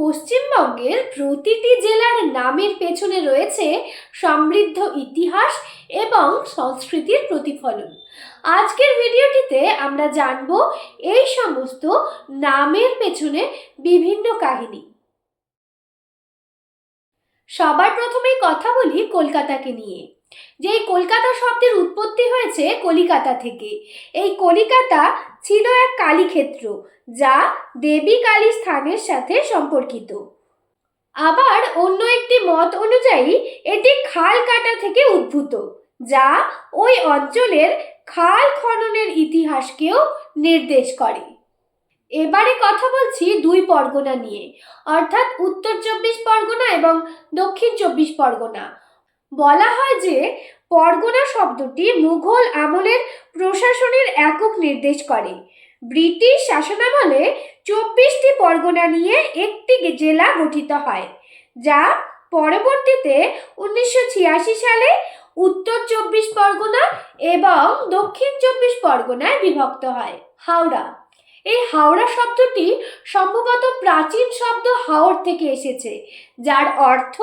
পশ্চিমবঙ্গের প্রতিটি জেলার নামের পেছনে রয়েছে সমৃদ্ধ ইতিহাস এবং সংস্কৃতির প্রতিফলন। আজকের ভিডিওটিতে আমরা জানব এই সমস্ত নামের পেছনে বিভিন্ন কাহিনী। সবার প্রথমেই কথা বলি কলকাতাকে নিয়ে। যে কলকাতা শব্দের উৎপত্তি হয়েছে কলিকাতা থেকে। এই কলিকাতা ছিল এক কালীক্ষেত্র, যা দেবী কালী স্থানের সাথে সম্পর্কিত। আবার অন্য একটি মত অনুযায়ী, এটি খাল কাটা থেকে উদ্ভূত, যা ওই অঞ্চলের খাল খননের ইতিহাসকেও নির্দেশ করে। এবারে কথা বলছি দুই পরগনা নিয়ে, অর্থাৎ উত্তর চব্বিশ পরগনা এবং দক্ষিণ চব্বিশ পরগনা। বলা হয় যে, পরগনা শব্দটি মুঘল আমলের প্রশাসনের একক নির্দেশ করে। ব্রিটিশ শাসনামলে চব্বিশটি পরগনা নিয়ে একটি জেলা গঠিত হয়, যা পরবর্তীতে উনিশশো ছিয়াশি সালে উত্তর চব্বিশ পরগনা এবং দক্ষিণ চব্বিশ পরগনায় বিভক্ত হয়, হাওড়া। এই হাওড়া শব্দটি সম্ভবত প্রাচীন শব্দ হাওড় থেকে এসেছে, যার অর্থ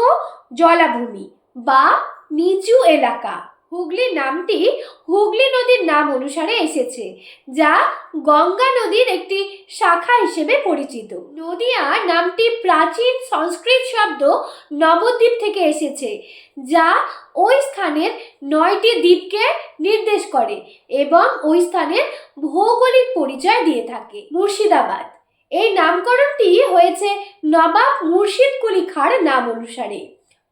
জলাভূমি। বা নিচু এলাকা। হুগলি নামটি হুগলি নদীর নাম অনুসারে এসেছে, যা গঙ্গা নদীর একটি শাখা হিসেবে পরিচিত। নদিয়া নামটি প্রাচীন সংস্কৃত শব্দ নবদ্বীপ থেকে এসেছে, যা ওই স্থানের নয়টি দ্বীপকে নির্দেশ করে এবং ওই স্থানের ভৌগোলিক পরিচয় দিয়ে থাকে। মুর্শিদাবাদ। এই নামকরণটি হয়েছে নবাব মুর্শিদ কুলি খাঁর নাম অনুসারে।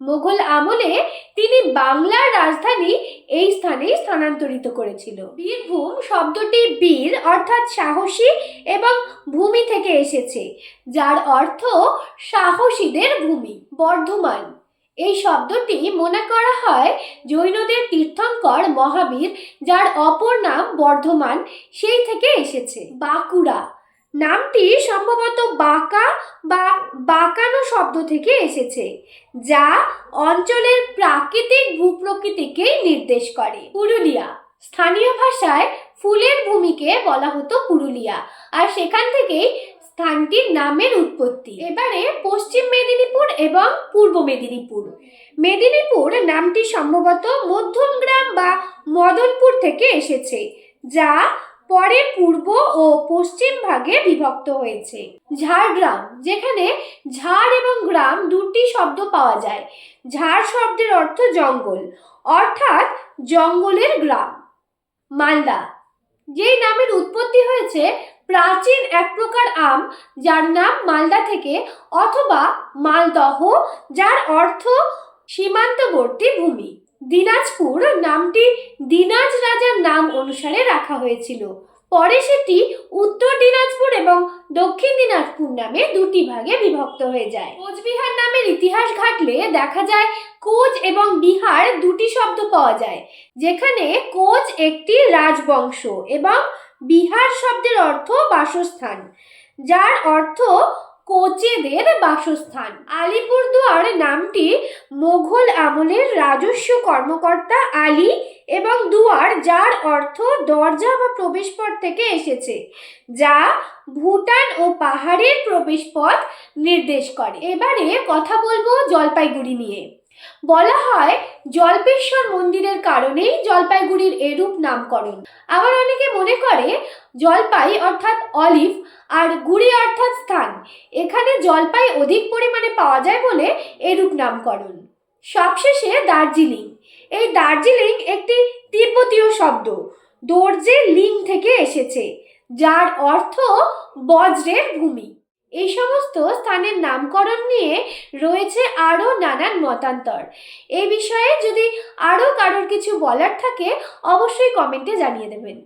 মোগল আমলে তিনি বাংলার রাজধানী এই স্থানে স্থানান্তরিত করেছিল। বীরভূম শব্দটি বীর অর্থাৎ সাহসী এবং ভূমি থেকে এসেছে, যার অর্থ সাহসীদের ভূমি, বর্ধমান। এই শব্দটি মনে করা হয় জৈনদের তীর্থঙ্কর মহাবীর, যার অপর নাম বর্ধমান, সেই থেকে এসেছে। বাঁকুড়া। নামটি সম্ভবত বাঁকা বা বাঁকানো শব্দ থেকে এসেছে, যা অঞ্চলের প্রাকৃতিক ভূপ্রকৃতিকেই নির্দেশ করে। পুরুলিয়া, স্থানীয় ভাষায় ফুলের ভূমিকে বলা হতো পুরুলিয়া, আর সেখান থেকেই স্থানটির নামের উৎপত্তি। এবারে পশ্চিম মেদিনীপুর এবং পূর্ব মেদিনীপুর। মেদিনীপুর নামটি সম্ভবত মধ্যমগ্রাম বা মদনপুর থেকে এসেছে, যা পরে পূর্ব ও পশ্চিম ভাগে বিভক্ত হয়েছে। ঝাড়গ্রাম, যেখানে ঝাড় এবং গ্রাম দুটি শব্দ পাওয়া যায়। ঝাড় শব্দের অর্থ জঙ্গল, অর্থাৎ জঙ্গলের গ্রাম। মালদা, যেই নামের উৎপত্তি হয়েছে, প্রাচীন এক প্রকার আম যার নাম মালদা থেকে অথবা মালদহ, যার অর্থ সীমান্তবর্তী ভূমি। দিনাজপুর নামটি দিনাজ রাজার নাম অনুসারে রাখা হয়েছিল। পরে সেটি উত্তর দিনাজপুর এবং দক্ষিণ দিনাজপুর নামে দুটি ভাগে বিভক্ত হয়ে যায়। কোচবিহার নামের ইতিহাস ঘাটলে দেখা যায় কোচ এবং বিহার দুটি শব্দ পাওয়া যায়, যেখানে কোচ একটি রাজবংশ এবং বিহার শব্দের অর্থ বাসস্থান, যার অর্থ কোচেদের বাসস্থান। আলিপুরদুয়ার নামটি মোঘল আমলের রাজস্ব কর্মকর্তা আলী এবং দুয়ার, যার অর্থ দরজা বা প্রবেশপথ থেকে এসেছে, যা ভুটান ও পাহাড়ের প্রবেশপথ নির্দেশ করে। এবারে কথা বলব জলপাইগুড়ি নিয়ে। বলা হয় জল্পেশ্বর মন্দিরের কারণেই জলপাইগুড়ির এরূপ নামকরণ। আবার অনেকে মনে করে জলপাই অর্থাৎ অলিভ আর গুড়ি অর্থাৎ স্থান। এখানে জলপাই অধিক পরিমাণে পাওয়া যায় বলে এরূপ নামকরণ। সবশেষে দার্জিলিং। এই দার্জিলিং একটি তিব্বতীয় শব্দ। দর্জে লিং থেকে এসেছে, যার অর্থ বজ্রের ভূমি। এই সমস্ত স্থানের নামকরণ নিয়ে রয়েছে আরও নানান মতান্তর। এই বিষয়ে যদি আরও কারোর কিছু বলার থাকে, অবশ্যই কমেন্টে জানিয়ে দেবেন।